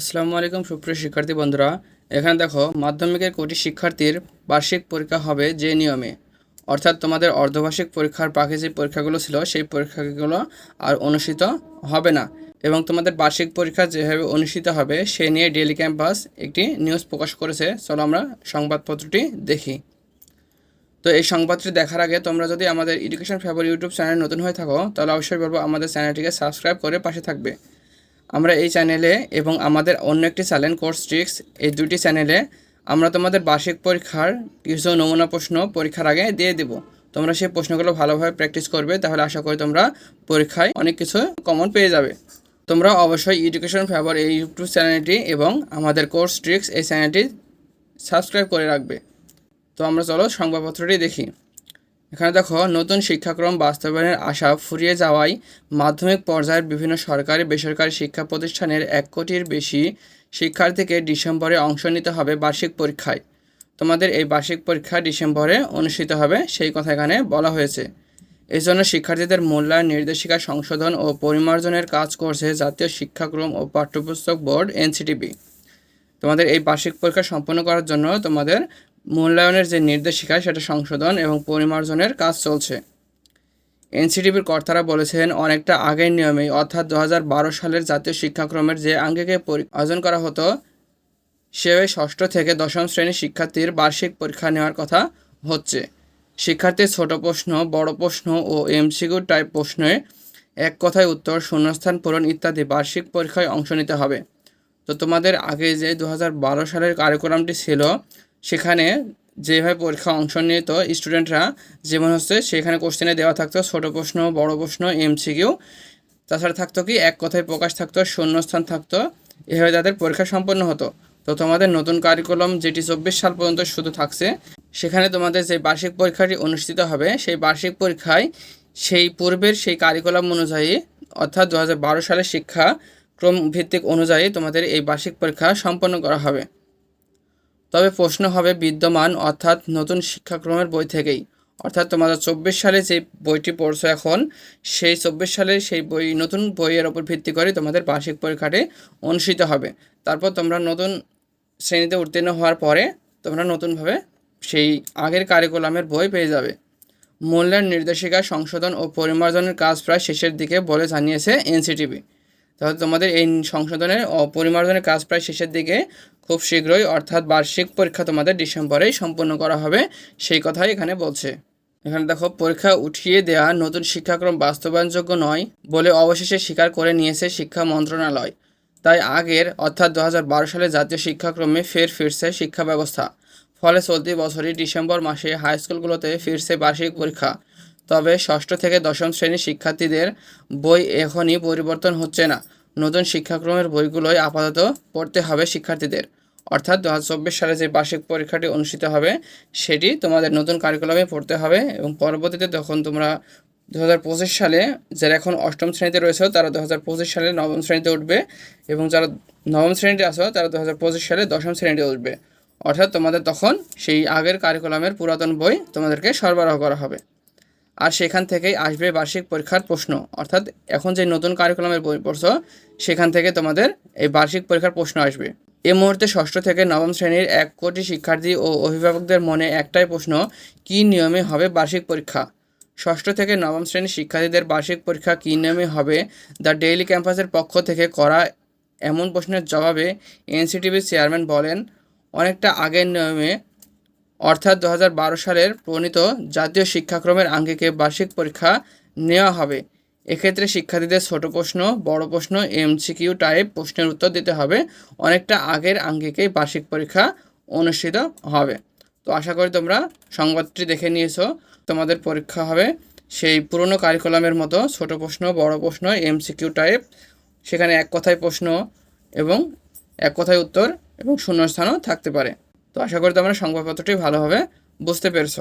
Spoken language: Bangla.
আসসালামু আলাইকুম সুপ্রিয় শিক্ষার্থী বন্ধুরা। এখানে দেখো, মাধ্যমিকের কোটি শিক্ষার্থীর বার্ষিক পরীক্ষা হবে যে নিয়মে। অর্থাৎ তোমাদের অর্ধবার্ষিক পরীক্ষার বাকি যে পরীক্ষাগুলো ছিল, সেই পরীক্ষাগুলো আর অনুষ্ঠিত হবে না। এবং তোমাদের বার্ষিক পরীক্ষা যেভাবে অনুষ্ঠিত হবে, সে নিয়ে ডেলি ক্যাম্পাস একটি নিউজ প্রকাশ করেছে। চলো আমরা সংবাদপত্রটি দেখি। তো এই সংবাদটি দেখার আগে তোমরা যদি আমাদের এডুকেশন ফেভার ইউটিউব চ্যানেল নতুন হয়ে থাকো, তাহলে অবশ্যই বলব আমাদের চ্যানেলটিকে সাবস্ক্রাইব করে পাশে থাকবে। আমরা এই চ্যানেলে এবং আমাদের অন্য একটি চ্যানেল কোর্স ট্রিক্স এই দুটি চ্যানেলে আমরা তোমাদের বার্ষিক পরীক্ষার কিছু নমুনা প্রশ্ন পরীক্ষার আগে দিয়ে দেব। তোমরা সেই প্রশ্নগুলো ভালোভাবে প্র্যাকটিস করবে, তাহলে আশা করি তোমরা পরীক্ষায় অনেক কিছু কমন পেয়ে যাবে। তোমরা অবশ্যই এডুকেশন ফেভার এই ইউটিউব চ্যানেলটি এবং আমাদের কোর্স ট্রিক্স এই চ্যানেলটি সাবস্ক্রাইব করে রাখবে। তো আমরা চলো সংবাদপত্রটি দেখি। এখানে দেখো, নতুন শিক্ষাক্রম বাস্তবায়নের আশা ফুরিয়ে যাওয়ায় মাধ্যমিক পর্যায়ের বিভিন্ন সরকারি, বেসরকারি শিক্ষা প্রতিষ্ঠানের এক কোটির বেশি শিক্ষার্থীকে ডিসেম্বরে অংশ নিতে হবে বার্ষিক পরীক্ষায়। তোমাদের এই বার্ষিক পরীক্ষা ডিসেম্বরে অনুষ্ঠিত হবে, সেই কথা এখানে বলা হয়েছে। এই জন্য শিক্ষার্থীদের মূল্যায়ন, নির্দেশিকা, সংশোধন ও পরিমার্জনের কাজ করছে জাতীয় শিক্ষাক্রম ও পাঠ্যপুস্তক বোর্ড, এনসিটিবি। তোমাদের এই বার্ষিক পরীক্ষা সম্পন্ন করার জন্য তোমাদের মূল্যায়নের যে নির্দেশিকা, সেটা সংশোধন এবং পরিমার্জনের কাজ চলছে। এনসিটিভির কর্তারা বলেছেন, অনেকটা আগের নিয়মেই, অর্থাৎ দু হাজার বারো সালের জাতীয় শিক্ষাক্রমের যে আঙ্গিকে আয়োজন করা হতো, সে ষষ্ঠ থেকে দশম শ্রেণির শিক্ষার্থীর বার্ষিক পরীক্ষা নেওয়ার কথা হচ্ছে। শিক্ষার্থীর ছোট প্রশ্ন, বড় প্রশ্ন ও এমসিকিউ টাইপ প্রশ্নে এক কথায় উত্তর, শূন্যস্থান পূরণ ইত্যাদি বার্ষিক পরীক্ষায় অংশ নিতে হবে। তো তোমাদের আগে যে দু হাজার বারো সালের কারিকুলামটি ছিল সেখানে যেভাবে পরীক্ষা অংশ নিত স্টুডেন্টরা যেমন হচ্ছে সেখানে কোশ্চেনে দেওয়া থাকতো, ছোট প্রশ্ন, বড় প্রশ্ন এমসিকিউ তাছাড়া থাকতো কি, এক কথায় প্রকাশ থাকতো, শূন্যস্থান থাকতো। এভাবে তাদের পরীক্ষা সম্পন্ন হতো। তো তোমাদের নতুন কারিকুলাম যেটি চব্বিশ সাল পর্যন্ত শুধু থাকছে, সেখানে তোমাদের যে বার্ষিক পরীক্ষাটি অনুষ্ঠিত হবে, সেই বার্ষিক পরীক্ষায় সেই পূর্বের সেই কারিকুলাম অনুযায়ী, অর্থাৎ দু হাজার বারো সালের শিক্ষা ক্রম ভিত্তিক অনুযায়ী তোমাদের এই বার্ষিক পরীক্ষা সম্পন্ন করা হবে। তবে প্রশ্ন হবে বিদ্যমান অর্থাৎ নতুন শিক্ষাক্রমের বই থেকেই। অর্থাৎ তোমাদের চব্বিশ সালে যে বইটি পড়ছো এখন, সেই চব্বিশ সালে সেই বই, নতুন বইয়ের ওপর ভিত্তি করে তোমাদের বার্ষিক পরীক্ষাটি অনুষ্ঠিত হবে। তারপর তোমরা নতুন শ্রেণীতে উত্তীর্ণ হওয়ার পরে তোমরা নতুনভাবে সেই আগের কারিকুলামের বই পেয়ে যাবে। মূল্যের নির্দেশিকা সংশোধন ও পরিমার্জনের কাজ প্রায় শেষের দিকে বলে জানিয়েছে এনসিটিভি। তাহলে তোমাদের এই সংশোধনের পরিমার্জনের কাজ প্রায় শেষের দিকে খুব শীঘ্রই, অর্থাৎ বার্ষিক পরীক্ষা তোমাদের ডিসেম্বরেই সম্পন্ন করা হবে। সেই কথাই এখানে বলছে। এখানে দেখো, পরীক্ষা উঠিয়ে দেওয়া নতুন শিক্ষাক্রম বাস্তবায়নযোগ্য নয় বলে অবশেষে স্বীকার করে নিয়েছে শিক্ষা মন্ত্রণালয়। তাই আগের, অর্থাৎ দু হাজার বারো সালে জাতীয় শিক্ষাক্রমে ফের ফিরছে শিক্ষা ব্যবস্থা। ফলে চলতি বছরই ডিসেম্বর মাসে হাই স্কুলগুলোতে ফিরছে বার্ষিক পরীক্ষা। তবে ষষ্ঠ থেকে দশম শ্রেণির শিক্ষার্থীদের বই এখনই পরিবর্তন হচ্ছে না। নতুন শিক্ষাক্রমের বইগুলোই আপাতত পড়তে হবে শিক্ষার্থীদের। অর্থাৎ দু হাজার চব্বিশ সালে যে বার্ষিক পরীক্ষাটি অনুষ্ঠিত হবে, সেটি তোমাদের নতুন কারিকুলামে পড়তে হবে এবং পরবর্তীতে যখন তোমরা দু হাজার পঁচিশ সালে যারা এখন অষ্টম শ্রেণীতে রয়েছে, তারা দু হাজার পঁচিশ সালে নবম শ্রেণীতে উঠবে এবং যারা নবম শ্রেণীতে আসো তারা দু হাজার পঁচিশ সালে দশম শ্রেণীতে উঠবে। অর্থাৎ তোমাদের তখন সেই আগের কারিকুলামের পুরাতন বই তোমাদেরকে সরবরাহ করা হবে। আর সেখান থেকেই আসবে বার্ষিক পরীক্ষার প্রশ্ন। অর্থাৎ এখন যে নতুন কারিকুলামের বই পড়ছো, সেখান থেকে তোমাদের এই বার্ষিক পরীক্ষার প্রশ্ন আসবে। এ মুহূর্তে ষষ্ঠ থেকে নবম শ্রেণির এক কোটি শিক্ষার্থী ও অভিভাবকদের মনে একটাই প্রশ্ন, কী নিয়মে হবে বার্ষিক পরীক্ষা? ষষ্ঠ থেকে নবম শ্রেণির শিক্ষার্থীদের বার্ষিক পরীক্ষা কী নিয়মে হবে? দ্য ডেইলি ক্যাম্পাসের পক্ষ থেকে করা এমন প্রশ্নের জবাবে এনসিটিভির চেয়ারম্যান বলেন, অনেকটা আগের নিয়মে অর্থাৎ দু হাজার বারো সালের প্রণীত জাতীয় শিক্ষাক্রমের আঙ্গিকে বার্ষিক পরীক্ষা নেওয়া হবে। এক্ষেত্রে শিক্ষার্থীদের ছোট প্রশ্ন, বড় প্রশ্ন এমসিকিউ টাইপ প্রশ্নের উত্তর দিতে হবে। অনেকটা আগের আঙ্গিকেই বার্ষিক পরীক্ষা অনুষ্ঠিত হবে। তো আশা করি তোমরা সংবাদটি দেখে নিয়েছো। তোমাদের পরীক্ষা হবে সেই পুরনো কারিকুলামের মতো ছোট প্রশ্ন, বড় প্রশ্ন এমসিকিউ টাইপ সেখানে এক কথায় প্রশ্ন এবং এক কথায় উত্তর এবং শূন্যস্থানও থাকতে পারে। তো আশা করি তোমরা সংবাদপত্রটি ভালোভাবে বুঝতে পেরেছ।